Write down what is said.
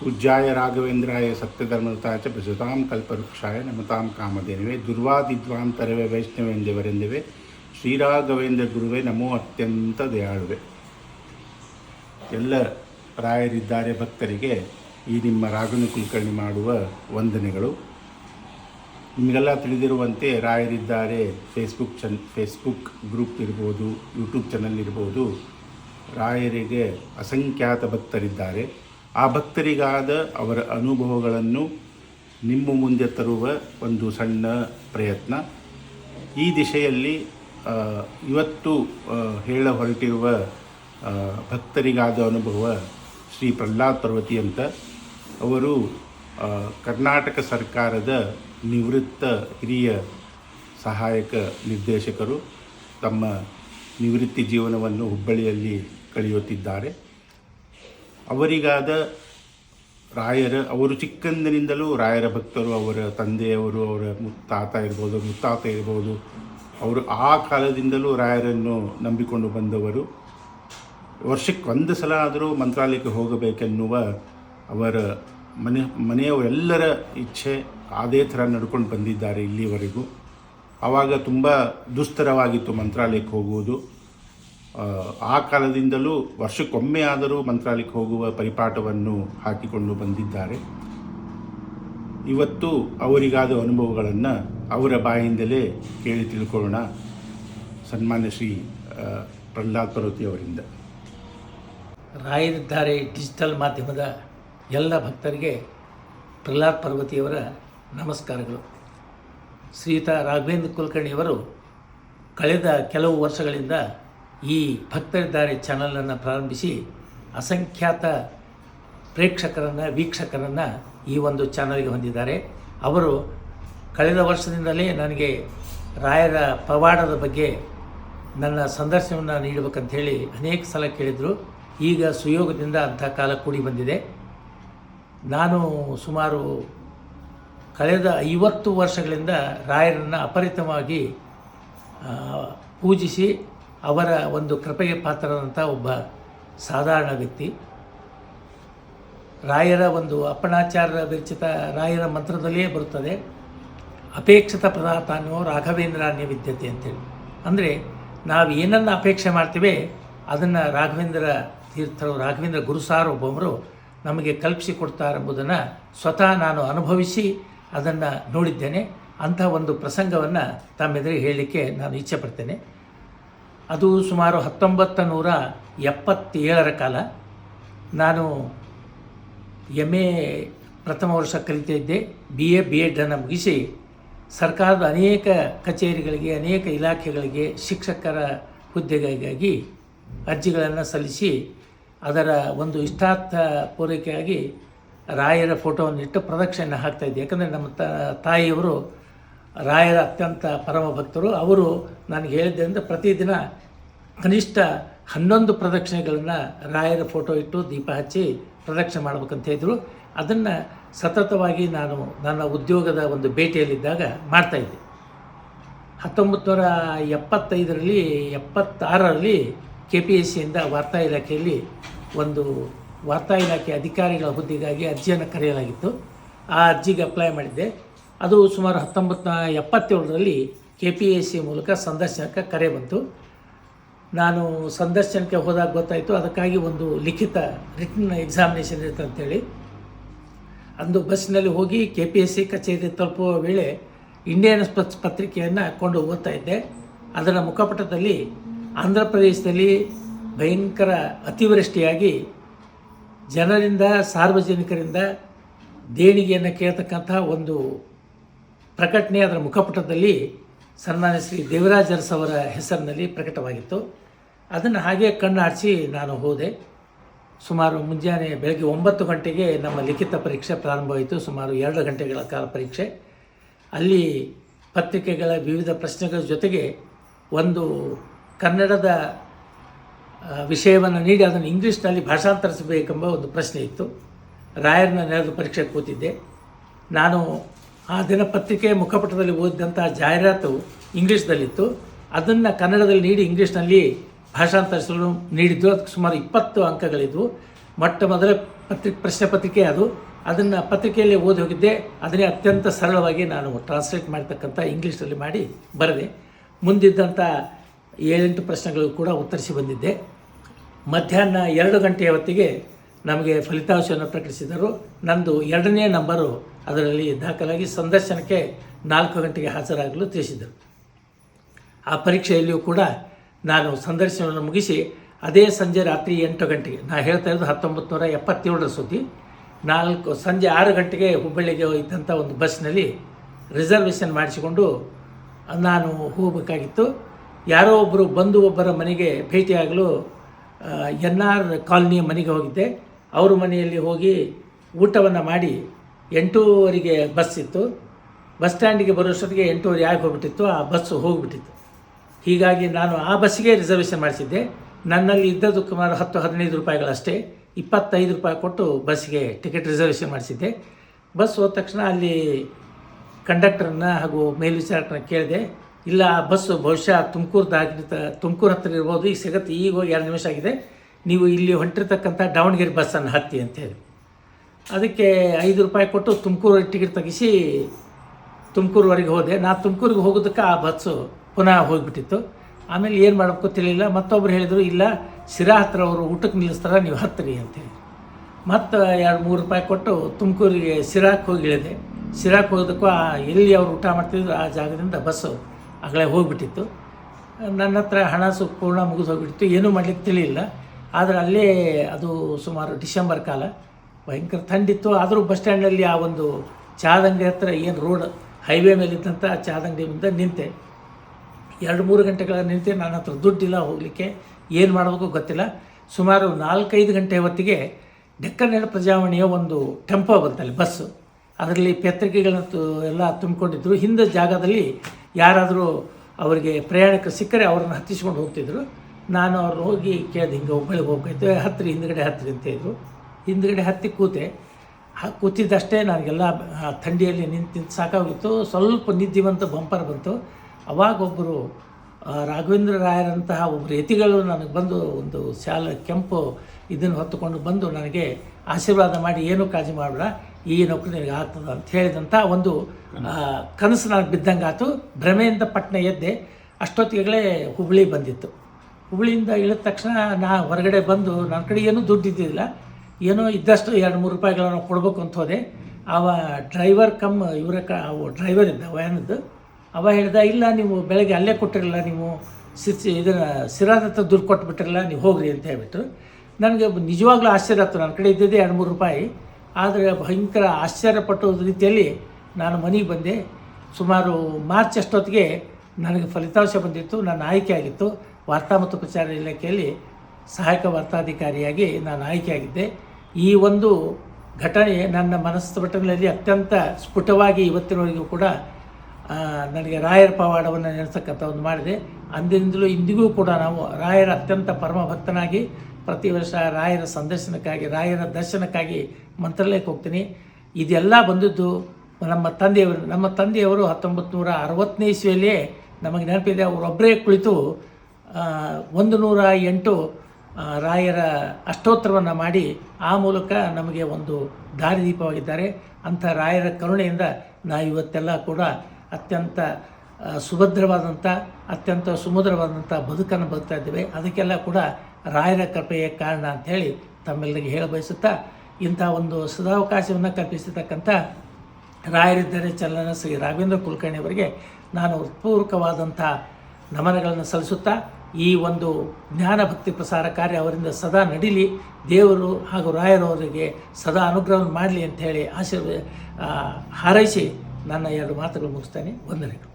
ಪೂಜ್ಯಾಯ ರಾಘವೇಂದ್ರಾಯ ಸತ್ಯಧರ್ಮತಾಯ ಚ ಪ್ರಸುತಾಂ ಕಲ್ಪವೃಕ್ಷಾಯ ನಮತಾಂ ಕಾಮಧೇನವೇ ದುರ್ವಾದಿದ್ವಾಂತರವೇ ವೈಷ್ಣವೇಂದೇವರೆಂದೇವೆ ಶ್ರೀರಾಘವೇಂದ್ರ ಗುರುವೇ ನಮೋ ಅತ್ಯಂತ ದಯಾಳುವೆ. ಎಲ್ಲ ರಾಯರಿದ್ದಾರೆ ಭಕ್ತರಿಗೆ ಈ ನಿಮ್ಮ ರಾಘವೇಂದ್ರ ಕುಲಕರ್ಣಿ ಮಾಡುವ ವಂದನೆಗಳು. ನಿಮಗೆಲ್ಲ ತಿಳಿದಿರುವಂತೆ ರಾಯರಿದ್ದಾರೆ ಫೇಸ್ಬುಕ್ ಚನ್, ಫೇಸ್ಬುಕ್ ಗ್ರೂಪ್ ಇರ್ಬೋದು, ಯೂಟ್ಯೂಬ್ ಚಾನಲ್ ಇರ್ಬೋದು, ರಾಯರಿಗೆ ಅಸಂಖ್ಯಾತ ಭಕ್ತರಿದ್ದಾರೆ. ಆ ಭಕ್ತರಿಗಾದ ಅವರ ಅನುಭವಗಳನ್ನು ನಿಮ್ಮ ಮುಂದೆ ತರುವ ಒಂದು ಸಣ್ಣ ಪ್ರಯತ್ನ. ಈ ದಿಶೆಯಲ್ಲಿ ಇವತ್ತು ಹೇಳ ಹೊರಟಿರುವ ಭಕ್ತರಿಗಾದ ಅನುಭವ ಶ್ರೀ ಪ್ರಹ್ಲಾದ್ ಪರ್ವತಿ ಅಂತ. ಅವರು ಕರ್ನಾಟಕ ಸರ್ಕಾರದ ನಿವೃತ್ತ ಹಿರಿಯ ಸಹಾಯಕ ನಿರ್ದೇಶಕರು ತಮ್ಮ ನಿವೃತ್ತಿ ಜೀವನವನ್ನು ಹುಬ್ಬಳ್ಳಿಯಲ್ಲಿ ಕಳೆಯುತ್ತಿದ್ದಾರೆ. ಅವರಿಗಾದ ರಾಯರ, ಅವರು ಚಿಕ್ಕಂದಿನಿಂದಲೂ ರಾಯರ ಭಕ್ತರು, ಅವರ ತಂದೆಯವರು, ಅವರ ಮುತ್ತಾತ ಇರ್ಬೋದು ಮುತ್ತಾತ ಇರ್ಬೋದು. ಅವರು ಆ ಕಾಲದಿಂದಲೂ ರಾಯರನ್ನು ನಂಬಿಕೊಂಡು ಬಂದವರು. ವರ್ಷಕ್ಕೆ ಒಂದು ಸಲ ಆದರೂ ಮಂತ್ರಾಲಯಕ್ಕೆ ಹೋಗಬೇಕೆನ್ನುವ ಅವರ ಮನೆ ಮನೆಯವರೆಲ್ಲರ ಇಚ್ಛೆ ಅದೇ ಥರ ನಡ್ಕೊಂಡು ಬಂದಿದ್ದಾರೆ ಇಲ್ಲಿವರೆಗೂ. ಆವಾಗ ತುಂಬ ದುಸ್ತರವಾಗಿತ್ತು ಮಂತ್ರಾಲಯಕ್ಕೆ ಹೋಗುವುದು. ಆ, ಕಾಲದಿಂದಲೂ ವರ್ಷಕ್ಕೊಮ್ಮೆ ಆದರೂ ಮಂತ್ರಾಲಯಕ್ಕೆ ಹೋಗುವ ಪರಿಪಾಠವನ್ನು ಹಾಕಿಕೊಂಡು ಬಂದಿದ್ದಾರೆ. ಇವತ್ತು ಅವರಿಗಾದ ಅನುಭವಗಳನ್ನು ಅವರ ಬಾಯಿಂದಲೇ ಕೇಳಿ ತಿಳ್ಕೊಳ್ಳೋಣ. ಸನ್ಮಾನ್ಯ ಶ್ರೀ ಪ್ರಹ್ಲಾದ್ ಪರ್ವತಿ ಅವರಿಂದ. ರಾಯರಿದ್ದಾರೆ ಡಿಜಿಟಲ್ ಮಾಧ್ಯಮದ ಎಲ್ಲ ಭಕ್ತರಿಗೆ ಪ್ರಹ್ಲಾದ್ ಪರ್ವತಿಯವರ ನಮಸ್ಕಾರಗಳು. ಶ್ರೀಯುತ ರಾಘವೇಂದ್ರ ಕುಲಕರ್ಣಿಯವರು ಕಳೆದ ಕೆಲವು ವರ್ಷಗಳಿಂದ ಈ ಭಕ್ತರಿದ್ದಾರೆ ಚಾನಲನ್ನು ಪ್ರಾರಂಭಿಸಿ ಅಸಂಖ್ಯಾತ ಪ್ರೇಕ್ಷಕರನ್ನು, ವೀಕ್ಷಕರನ್ನು ಈ ಒಂದು ಚಾನಲ್ಗೆ ಹೊಂದಿದ್ದಾರೆ. ಅವರು ಕಳೆದ ವರ್ಷದಿಂದಲೇ ನನಗೆ ರಾಯರ ಪವಾಡದ ಬಗ್ಗೆ ನನ್ನ ಸಂದರ್ಶನವನ್ನು ನೀಡಬೇಕಂಥೇಳಿ ಅನೇಕ ಸಲ ಕೇಳಿದರು. ಈಗ ಸುಯೋಗದಿಂದ ಅಂಥ ಕಾಲ ಕೂಡಿ ಬಂದಿದೆ. ನಾನು ಸುಮಾರು ಕಳೆದ ಐವತ್ತು ವರ್ಷಗಳಿಂದ ರಾಯರನ್ನು ಅಪರಿತವಾಗಿ ಪೂಜಿಸಿ ಅವರ ಒಂದು ಕೃಪೆಗೆ ಪಾತ್ರರಂಥ ಒಬ್ಬ ಸಾಧಾರಣ ವ್ಯಕ್ತಿ. ರಾಯರ ಒಂದು ಅಪ್ಪಣಾಚಾರ್ಯ ವಿರಚಿತ ರಾಯರ ಮಂತ್ರದಲ್ಲಿಯೇ ಬರುತ್ತದೆ, ಅಪೇಕ್ಷಿತ ಪದಾರ್ಥಾನ್ಯೋ ರಾಘವೇಂದ್ರಾನ್ಯ ವಿದ್ಯತೆ ಅಂತೇಳಿ. ಅಂದರೆ ನಾವು ಏನನ್ನು ಅಪೇಕ್ಷೆ ಮಾಡ್ತೀವಿ ಅದನ್ನು ರಾಘವೇಂದ್ರ ತೀರ್ಥರು, ರಾಘವೇಂದ್ರ ಗುರುಸಾರ್ವಭೌಮರು ನಮಗೆ ಕಲ್ಪಿಸಿ ಕೊಡ್ತಾರೆಂಬುದನ್ನು ಸ್ವತಃ ನಾನು ಅನುಭವಿಸಿ ಅದನ್ನು ನೋಡಿದ್ದೇನೆ. ಅಂಥ ಒಂದು ಪ್ರಸಂಗವನ್ನು ತಮ್ಮೆದುರಿಗೆ ಹೇಳಲಿಕ್ಕೆ ನಾನು ಇಚ್ಛೆ ಪಡ್ತೇನೆ ಅದು ಸುಮಾರು ಹತ್ತೊಂಬತ್ತು ನೂರ ಎಪ್ಪತ್ತೇಳರ ಕಾಲ ನಾನು ಎಂ ಎ ಪ್ರಥಮ ವರ್ಷ ಕಲಿತಿದ್ದೆ, ಬಿ ಎ, ಬಿ ಎಡನ್ನು ಮುಗಿಸಿ ಸರ್ಕಾರದ ಅನೇಕ ಕಚೇರಿಗಳಿಗೆ, ಅನೇಕ ಇಲಾಖೆಗಳಿಗೆ ಶಿಕ್ಷಕರ ಹುದ್ದೆಗಳಿಗಾಗಿ ಅರ್ಜಿಗಳನ್ನು ಸಲ್ಲಿಸಿ ಅದರ ಒಂದು ಇಷ್ಟಾರ್ಥ ಪೂರೈಕೆಯಾಗಿ ರಾಯರ ಫೋಟೋವನ್ನು ಇಟ್ಟು ಪ್ರದಕ್ಷಿಣೆ ಹಾಕ್ತಾಯಿದ್ದೆ ಯಾಕಂದರೆ ನಮ್ಮ ತಾಯಿಯವರು ರಾಯರ ಅತ್ಯಂತ ಪರಮ ಭಕ್ತರು. ಅವರು ನನಗೆ ಹೇಳಿದ್ದರಿಂದ ಪ್ರತಿದಿನ ಕನಿಷ್ಠ ಹನ್ನೊಂದು ಪ್ರದಕ್ಷಿಣೆಗಳನ್ನು ರಾಯರ ಫೋಟೋ ಇಟ್ಟು ದೀಪ ಹಚ್ಚಿ ಪ್ರದಕ್ಷಿಣೆ ಮಾಡಬೇಕಂತ ಹೇಳಿದರು. ಅದನ್ನು ಸತತವಾಗಿ ನಾನು ನನ್ನ ಉದ್ಯೋಗದ ಒಂದು ಭೇಟಿಯಲ್ಲಿದ್ದಾಗ ಮಾಡ್ತಾಯಿದ್ದೆ ಹತ್ತೊಂಬತ್ತು ನೂರ ಎಪ್ಪತ್ತೈದರಲ್ಲಿ, ಎಪ್ಪತ್ತಾರರಲ್ಲಿ ಕೆ ಪಿ ಎಸ್ ಸಿಯಿಂದ ವಾರ್ತಾ ಇಲಾಖೆಯಲ್ಲಿ ಒಂದು ವಾರ್ತಾ ಇಲಾಖೆ ಅಧಿಕಾರಿಗಳ ಹುದ್ದೆಗಾಗಿ ಅರ್ಜಿಯನ್ನು ಕರೆಯಲಾಗಿತ್ತು. ಆ ಅರ್ಜಿಗೆ ಅಪ್ಲೈ ಮಾಡಿದ್ದೆ. ಅದು ಸುಮಾರು ಹತ್ತೊಂಬತ್ತು ಎಪ್ಪತ್ತೇಳರಲ್ಲಿ ಕೆ ಪಿ ಎಸ್ ಸಿ ಮೂಲಕ ಸಂದರ್ಶನಕ್ಕೆ ಕರೆ ಬಂತು. ನಾನು ಸಂದರ್ಶನಕ್ಕೆ ಹೋದಾಗ ಗೊತ್ತಾಯಿತು, ಅದಕ್ಕಾಗಿ ಒಂದು ಲಿಖಿತ ರಿಟರ್ನ್ ಎಕ್ಸಾಮಿನೇಷನ್ ಇರುತ್ತೆ ಅಂತೇಳಿ. ಅಂದು ಬಸ್ಸಿನಲ್ಲಿ ಹೋಗಿ ಕೆ ಪಿ ಎಸ್ ಸಿ ಕಚೇರಿ ತಲುಪುವ ವೇಳೆ ಇಂಡಿಯನ್ ಎಕ್ಸ್ಪ್ರೆಸ್ ಪತ್ರಿಕೆಯನ್ನು ಕೊಂಡು ಓದ್ತಾ ಇದ್ದೆ. ಅದರ ಮುಖಪಟದಲ್ಲಿ ಆಂಧ್ರ ಪ್ರದೇಶದಲ್ಲಿ ಭಯಂಕರ ಅತಿವೃಷ್ಟಿಯಾಗಿ ಜನರಿಂದ, ಸಾರ್ವಜನಿಕರಿಂದ ದೇಣಿಗೆಯನ್ನು ಕೇಳ್ತಕ್ಕಂಥ ಒಂದು ಪ್ರಕಟಣೆ ಅದರ ಮುಖಪುಟದಲ್ಲಿ ಸನ್ಮಾನ್ಯ ಶ್ರೀ ದೇವರಾಜ್ ಅರಸ್ ಅವರ ಹೆಸರಿನಲ್ಲಿ ಪ್ರಕಟವಾಗಿತ್ತು. ಅದನ್ನು ಹಾಗೆ ಕಣ್ಣಾಡಿಸಿ ನಾನು ಹೋದೆ. ಸುಮಾರು ಮುಂಜಾನೆ ಬೆಳಗ್ಗೆ ಒಂಬತ್ತು ಗಂಟೆಗೆ ನಮ್ಮ ಲಿಖಿತ ಪರೀಕ್ಷೆ ಪ್ರಾರಂಭವಾಯಿತು. ಸುಮಾರು ಎರಡು ಗಂಟೆಗಳ ಕಾಲ ಪರೀಕ್ಷೆ. ಅಲ್ಲಿ ಪತ್ರಿಕೆಗಳ ವಿವಿಧ ಪ್ರಶ್ನೆಗಳ ಜೊತೆಗೆ ಒಂದು ಕನ್ನಡದ ವಿಷಯವನ್ನು ನೀಡಿ ಅದನ್ನು ಇಂಗ್ಲೀಷ್ನಲ್ಲಿ ಭಾಷಾಂತರಿಸಬೇಕೆಂಬ ಒಂದು ಪ್ರಶ್ನೆ ಇತ್ತು. ರಾಯರ್ನ ನೆರೆದು ಪರೀಕ್ಷೆ ಕೂತಿದ್ದೆ. ನಾನು ಆ ದಿನಪತ್ರಿಕೆ ಮುಖಪುಟದಲ್ಲಿ ಓದಿದಂಥ ಜಾಹೀರಾತು ಇಂಗ್ಲೀಷ್ದಲ್ಲಿತ್ತು ಅದನ್ನು ಕನ್ನಡದಲ್ಲಿ ನೀಡಿ ಇಂಗ್ಲೀಷ್ನಲ್ಲಿ ಭಾಷಾಂತರಿಸಲು ನೀಡಿದ್ದು. ಅದಕ್ಕೆ ಸುಮಾರು ಇಪ್ಪತ್ತು ಅಂಕಗಳಿದ್ವು. ಮೊಟ್ಟ ಮೊದಲ ಪತ್ರಿಕೆ, ಪ್ರಶ್ನೆ ಪತ್ರಿಕೆ ಅದು. ಅದನ್ನು ಪತ್ರಿಕೆಯಲ್ಲಿ ಓದಿ ಹೋಗಿದ್ದೆ. ಅದನ್ನೇ ಅತ್ಯಂತ ಸರಳವಾಗಿ ನಾನು ಟ್ರಾನ್ಸ್ಲೇಟ್ ಮಾಡ್ತಕ್ಕಂಥ ಇಂಗ್ಲೀಷಲ್ಲಿ ಮಾಡಿ ಬರೆದೆ. ಮುಂದಿದ್ದಂಥ ಏಳೆಂಟು ಪ್ರಶ್ನೆಗಳು ಕೂಡ ಉತ್ತರಿಸಿ ಬಂದಿದ್ದೆ. ಮಧ್ಯಾಹ್ನ ಎರಡು ಗಂಟೆಯ ಹೊತ್ತಿಗೆ ನಮಗೆ ಫಲಿತಾಂಶವನ್ನು ಪ್ರಕಟಿಸಿದರು. ನಂದು ಎರಡನೇ ನಂಬರು ಅದರಲ್ಲಿ ದಾಖಲಾಗಿ ಸಂದರ್ಶನಕ್ಕೆ ನಾಲ್ಕು ಗಂಟೆಗೆ ಹಾಜರಾಗಲು ತಿಳಿಸಿದರು. ಆ ಪರೀಕ್ಷೆಯಲ್ಲಿಯೂ ಕೂಡ ನಾನು ಸಂದರ್ಶನವನ್ನು ಮುಗಿಸಿ ಅದೇ ಸಂಜೆ ರಾತ್ರಿ ಎಂಟು ಗಂಟೆಗೆ ನಾನು ಹೇಳ್ತಾ ಇರೋದು ಹತ್ತೊಂಬತ್ತು ನೂರ ಎಪ್ಪತ್ತೇಳರ ಸುದ್ದಿ, ನಾಲ್ಕು ಸಂಜೆ ಆರು ಗಂಟೆಗೆ ಹುಬ್ಬಳ್ಳಿಗೆ ಇದ್ದಂಥ ಒಂದು ಬಸ್ನಲ್ಲಿ ರಿಸರ್ವೇಷನ್ ಮಾಡಿಸಿಕೊಂಡು ನಾನು ಹೋಗಬೇಕಾಗಿತ್ತು. ಯಾರೋ ಒಬ್ಬರು ಬಂದು ಒಬ್ಬರ ಮನೆಗೆ ಭೇಟಿಯಾಗಲು ಎನ್ ಆರ್ ಕಾಲೋನಿಯ ಮನೆಗೆ ಹೋಗಿದ್ದೆ. ಅವ್ರ ಮನೆಯಲ್ಲಿ ಹೋಗಿ ಊಟವನ್ನು ಮಾಡಿ ಎಂಟೂವರೆಗೆ ಬಸ್ ಇತ್ತು. ಬಸ್ ಸ್ಟ್ಯಾಂಡಿಗೆ ಬರೋಷ್ಟೊತ್ತಿಗೆ ಎಂಟೂವರೆ ಆಗಿ ಹೋಗ್ಬಿಟ್ಟಿತ್ತು. ಆ ಬಸ್ಸು ಹೋಗಿಬಿಟ್ಟಿತ್ತು. ಹೀಗಾಗಿ ನಾನು ಆ ಬಸ್ಸಿಗೆ ರಿಸರ್ವೇಷನ್ ಮಾಡಿಸಿದ್ದೆ. ನನ್ನಲ್ಲಿ ಇದ್ದದ್ದು ಸುಮಾರು ಹತ್ತು, ಹದಿನೈದು ರೂಪಾಯಿಗಳಷ್ಟೇ. ಇಪ್ಪತ್ತೈದು ರೂಪಾಯಿ ಕೊಟ್ಟು ಬಸ್ಸಿಗೆ ಟಿಕೆಟ್ ರಿಸರ್ವೇಷನ್ ಮಾಡಿಸಿದ್ದೆ. ಬಸ್ ಹೋದ ತಕ್ಷಣ ಅಲ್ಲಿ ಕಂಡಕ್ಟರನ್ನ ಹಾಗೂ ಮೇಲ್ವಿಚಾರಕನ ಕೇಳಿದೆ. ಇಲ್ಲ, ಆ ಬಸ್ಸು ಬಹುಶಃ ತುಮಕೂರು ತುಮಕೂರು ಹತ್ತಿರ ಇರ್ಬೋದು. ಈಗ ಸಿಗತ್ತೆ ಈಗ ಎರಡು ನಿಮಿಷ ಆಗಿದೆ. ನೀವು ಇಲ್ಲಿ ಹೊಂಟಿರ್ತಕ್ಕಂಥ ದಾವಣಗೆರೆ ಬಸ್ಸನ್ನು ಹತ್ತಿ ಅಂತೇಳಿ. ಅದಕ್ಕೆ ಐದು ರೂಪಾಯಿ ಕೊಟ್ಟು ತುಮಕೂರು ಟಿಕೆಟ್ ತೆಗಿಸಿ ತುಮಕೂರುವರೆಗೆ ಹೋದೆ. ನಾ ತುಮಕೂರಿಗೆ ಹೋಗೋದಕ್ಕೆ ಆ ಬಸ್ಸು ಪುನಃ ಹೋಗಿಬಿಟ್ಟಿತ್ತು. ಆಮೇಲೆ ಏನು ಮಾಡಬೇಕು ತಿಳಿಲಿಲ್ಲ. ಮತ್ತೊಬ್ಬರು ಹೇಳಿದರು, ಇಲ್ಲ ಸಿರಾ ಹತ್ರ ಅವರು ಊಟಕ್ಕೆ ನಿಲ್ಲಿಸ್ತಾರೆ, ನೀವು ಹತ್ತಿರಿ ಅಂತೇಳಿ. ಮತ್ತು ಎರಡು ಮೂರು ರೂಪಾಯಿ ಕೊಟ್ಟು ತುಮಕೂರಿಗೆ ಸಿರಾಕ್ಕೆ ಹೋಗಿ ಇಳಿದೆ. ಸಿರಾಕ್ಕೆ ಹೋಗೋದಕ್ಕೂ ಆ ಎಲ್ಲಿ ಅವರು ಊಟ ಮಾಡ್ತಿದ್ರು ಆ ಜಾಗದಿಂದ ಬಸ್ಸು ಆಗಲೇ ಹೋಗಿಬಿಟ್ಟಿತ್ತು. ನನ್ನ ಹತ್ರ ಹಣ ಸು ಪೂರ್ಣ ಮುಗಿದು ಹೋಗಿಬಿಟ್ಟಿತ್ತು. ಏನೂ ಮಾಡ್ಲಿಕ್ಕೆ ತಿಳಿಯಿಲ್ಲ ಆದರೆ ಅಲ್ಲೇ ಅದು ಸುಮಾರು ಡಿಸೆಂಬರ್ ಕಾಲ ಭಯಂಕರ ಥಂಡಿತ್ತು. ಆದರೂ ಬಸ್ ಸ್ಟ್ಯಾಂಡಲ್ಲಿ ಆ ಒಂದು ಚಾದಂಗಡಿ ಹತ್ರ ಏನು ರೋಡ್ ಹೈವೇ ಮೇಲಿದ್ದಂಥ ಚಹಾದ ಅಂಗಡಿ ಮುಂದೆ ನಿಂತೆ. ಎರಡು ಮೂರು ಗಂಟೆಗಳ ನಿಂತೆ ನನ್ನ ಹತ್ರ ದುಡ್ಡಿಲ್ಲ ಹೋಗಲಿಕ್ಕೆ. ಏನು ಮಾಡಬೇಕು ಗೊತ್ತಿಲ್ಲ. ಸುಮಾರು ನಾಲ್ಕೈದು ಗಂಟೆ ಹೊತ್ತಿಗೆ ಡೆಕ್ಕನ್ ಪ್ರಜಾವಣೆಯ ಒಂದು ಟೆಂಪೋ ಬಂತಲ್ಲಿ ಬಸ್ಸು ಅದರಲ್ಲಿ ಪತ್ರಿಕೆಗಳನ್ನ ಎಲ್ಲ ತುಂಬಿಕೊಂಡಿದ್ದರು ಹಿಂದೆ ಜಾಗದಲ್ಲಿ ಯಾರಾದರೂ ಅವರಿಗೆ ಪ್ರಯಾಣಿಕರು ಸಿಕ್ಕರೆ ಅವರನ್ನು ಹತ್ತಿಸ್ಕೊಂಡು ಹೋಗ್ತಿದ್ರು. ನಾನು ಅವ್ರನ್ನ ಹೋಗಿ ಕೇಳಿದೆ, ಹಿಂಗೆ ಹುಬ್ಬಳ್ಳಿಗೆ ಹೋಗ್ಬೇಕಾಯ್ತು ಹತ್ತಿರ ಹಿಂದ್ಗಡೆ ಹತ್ತಿರ ಅಂತ ಇದ್ದರು ಹಿಂದ್ಗಡೆ ಹತ್ತಿ ಕೂತೆ. ಕೂತಿದ್ದಷ್ಟೇ ನನಗೆಲ್ಲ ಥಂಡಿಯಲ್ಲಿ ನಿಂತು ನಿಂತು ಸಾಕಾಗಿತ್ತು ಸ್ವಲ್ಪ ನಿದ್ದೆ ಬಂತು ಬಂಪರ್ ಬಂತು. ಅವಾಗ ಒಬ್ಬರು ರಾಘವೇಂದ್ರ ರಾಯರಂತಹ ಒಬ್ಬರು ಯತಿಗಳು ನನಗೆ ಬಂದು ಒಂದು ಶಾಲ, ಕೆಂಪು ಇದನ್ನು ಹೊತ್ತುಕೊಂಡು ಬಂದು ನನಗೆ ಆಶೀರ್ವಾದ ಮಾಡಿ, ಏನೂ ಕಾಳಜಿ ಮಾಡಬೇಡ. ಈ ನೌಕರಿ ನಿನಗೆ ಆಗ್ತದ ಅಂತ ಹೇಳಿದಂಥ ಒಂದು ಕನಸು ನಾನು ಬಿದ್ದಂಗೆ ಆಯ್ತು ಭ್ರಮೆಯಿಂದ ಪಟ್ಟಣ ಎದ್ದೆ. ಅಷ್ಟೊತ್ತಿಗೆಗಳೇ ಹುಬ್ಬಳ್ಳಿ ಬಂದಿತ್ತು. ಹುಬ್ಳಿಯಿಂದ ಇಳಿದ ತಕ್ಷಣ ನಾ ಹೊರಗಡೆ ಬಂದು ನನ್ನ ಕಡೆ ಏನೂ ದುಡ್ಡು ಇದ್ದಿದ್ದಿಲ್ಲ. ಏನೋ ಇದ್ದಷ್ಟು ಎರಡು ಮೂರು ರೂಪಾಯಿಗಳನ್ನು ಕೊಡಬೇಕು ಅಂತ ಹೋದೆ. ಅವ ಡ್ರೈವರ್ ಕಮ್, ಇವರ ಕ ಡ್ರೈವರ್ ಇದ್ದ ವ್ಯಾನದ್ದು ಅವ ಹೇಳ್ದ, ಇಲ್ಲ, ನೀವು ಬೆಳಗ್ಗೆ ಅಲ್ಲೇ ಕೊಟ್ಟಿರಲ್ಲ, ನೀವು ಸಿರ್ಸಿ ಇದನ್ನು ಸಿರಾದ ಹತ್ರ ದುಡ್ಡು ಕೊಟ್ಬಿಟ್ಟಿರಲ್ಲ, ನೀವು ಹೋಗ್ರಿ ಅಂತ ಹೇಳ್ಬಿಟ್ಟು ನನಗೆ ನಿಜವಾಗ್ಲೂ ಆಶ್ಚರ್ಯ ಆಯ್ತು. ನನ್ನ ಕಡೆ ಇದ್ದಿದ್ದೆ ಎರಡು ಮೂರು ರೂಪಾಯಿ. ಆದರೆ ಭಯಂಕರ ಆಶ್ಚರ್ಯಪಟ್ಟು ರೀತಿಯಲ್ಲಿ ನಾನು ಮನೆಗೆ ಬಂದೆ. ಸುಮಾರು ಮಾರ್ಚ್ ಅಷ್ಟೊತ್ತಿಗೆ ನನಗೆ ಫಲಿತಾಂಶ ಬಂದಿತ್ತು. ನನ್ನ ಆಯ್ಕೆ ಆಗಿತ್ತು. ವಾರ್ತಾ ಮತ್ತು ಪ್ರಚಾರ ಇಲಾಖೆಯಲ್ಲಿ ಸಹಾಯಕ ವಾರ್ತಾಧಿಕಾರಿಯಾಗಿ ನಾನು ಆಯ್ಕೆಯಾಗಿದ್ದೆ. ಈ ಒಂದು ಘಟನೆ ನನ್ನ ಮನಸ್ಸು ಅತ್ಯಂತ ಸ್ಫುಟವಾಗಿ ಇವತ್ತಿನವರೆಗೂ ಕೂಡ ನನಗೆ ರಾಯರ ಪವಾಡವನ್ನು ನೆನೆಸ್ತಕ್ಕಂಥ ಒಂದು ಮಾಡಿದೆ. ಅಂದಿನಿಂದಲೂ ಇಂದಿಗೂ ಕೂಡ ನಾವು ರಾಯರ ಅತ್ಯಂತ ಪರಮ ಭಕ್ತನಾಗಿ ಪ್ರತಿ ವರ್ಷ ರಾಯರ ಸಂದರ್ಶನಕ್ಕಾಗಿ, ರಾಯರ ದರ್ಶನಕ್ಕಾಗಿ ಮಂತ್ರಾಲಯಕ್ಕೆ ಹೋಗ್ತೀನಿ. ಇದೆಲ್ಲ ಬಂದದ್ದು ನಮ್ಮ ತಂದೆಯವರು ನಮ್ಮ ತಂದೆಯವರು ಹತ್ತೊಂಬತ್ತು ನೂರ ಅರವತ್ತನೇ ಇಸ್ವಿಯಲ್ಲಿಯೇ ನಮಗೆ ನೆನಪಿದೆ, ಅವರೊಬ್ಬರೇ ಕುಳಿತು ಒಂದು ನೂರ ಎಂಟು ರಾಯರ ಅಷ್ಟೋತ್ತರವನ್ನು ಮಾಡಿ ಆ ಮೂಲಕ ನಮಗೆ ಒಂದು ದಾರಿದೀಪವಾಗಿದ್ದಾರೆ ಅಂಥ ರಾಯರ ಕರುಣೆಯಿಂದ ನಾವು ಇವತ್ತೆಲ್ಲ ಕೂಡ ಅತ್ಯಂತ ಸುಭದ್ರವಾದಂಥ, ಅತ್ಯಂತ ಸುಮಧುರವಾದಂಥ ಬದುಕನ್ನು ಬದುಕ್ತಾ ಇದ್ದೇವೆ. ಅದಕ್ಕೆಲ್ಲ ಕೂಡ ರಾಯರ ಕೃಪೆಯ ಕಾರಣ ಅಂಥೇಳಿ ತಮ್ಮೆಲ್ಲರಿಗೆ ಹೇಳ ಬಯಸುತ್ತಾ, ಇಂಥ ಒಂದು ಸದಾವಕಾಶವನ್ನು ಕಲ್ಪಿಸಿರ್ತಕ್ಕಂಥ ರಾಯರಿದ್ದರೆ ಚಲನ ಶ್ರೀ ರಾಘವೇಂದ್ರ ಕುಲಕರ್ಣಿಯವರಿಗೆ ನಾನು ಹೃತ್ಪೂರ್ವಕವಾದಂಥ ನಮನಗಳನ್ನು ಸಲ್ಲಿಸುತ್ತಾ ಈ ಒಂದು ಜ್ಞಾನ ಭಕ್ತಿ ಪ್ರಸಾರ ಕಾರ್ಯ ಅವರಿಂದ ಸದಾ ನಡೀಲಿ. ದೇವರು ಹಾಗೂ ರಾಯರವರಿಗೆ ಸದಾ ಅನುಗ್ರಹವನ್ನು ಮಾಡಲಿ ಅಂತ ಹೇಳಿ ಆಶೀರ್ವ ಹಾರೈಸಿ ನನ್ನ ಎರಡು ಮಾತುಗಳು ಮುಗಿಸ್ತೇನೆ. ವಂದನೆಗಳು.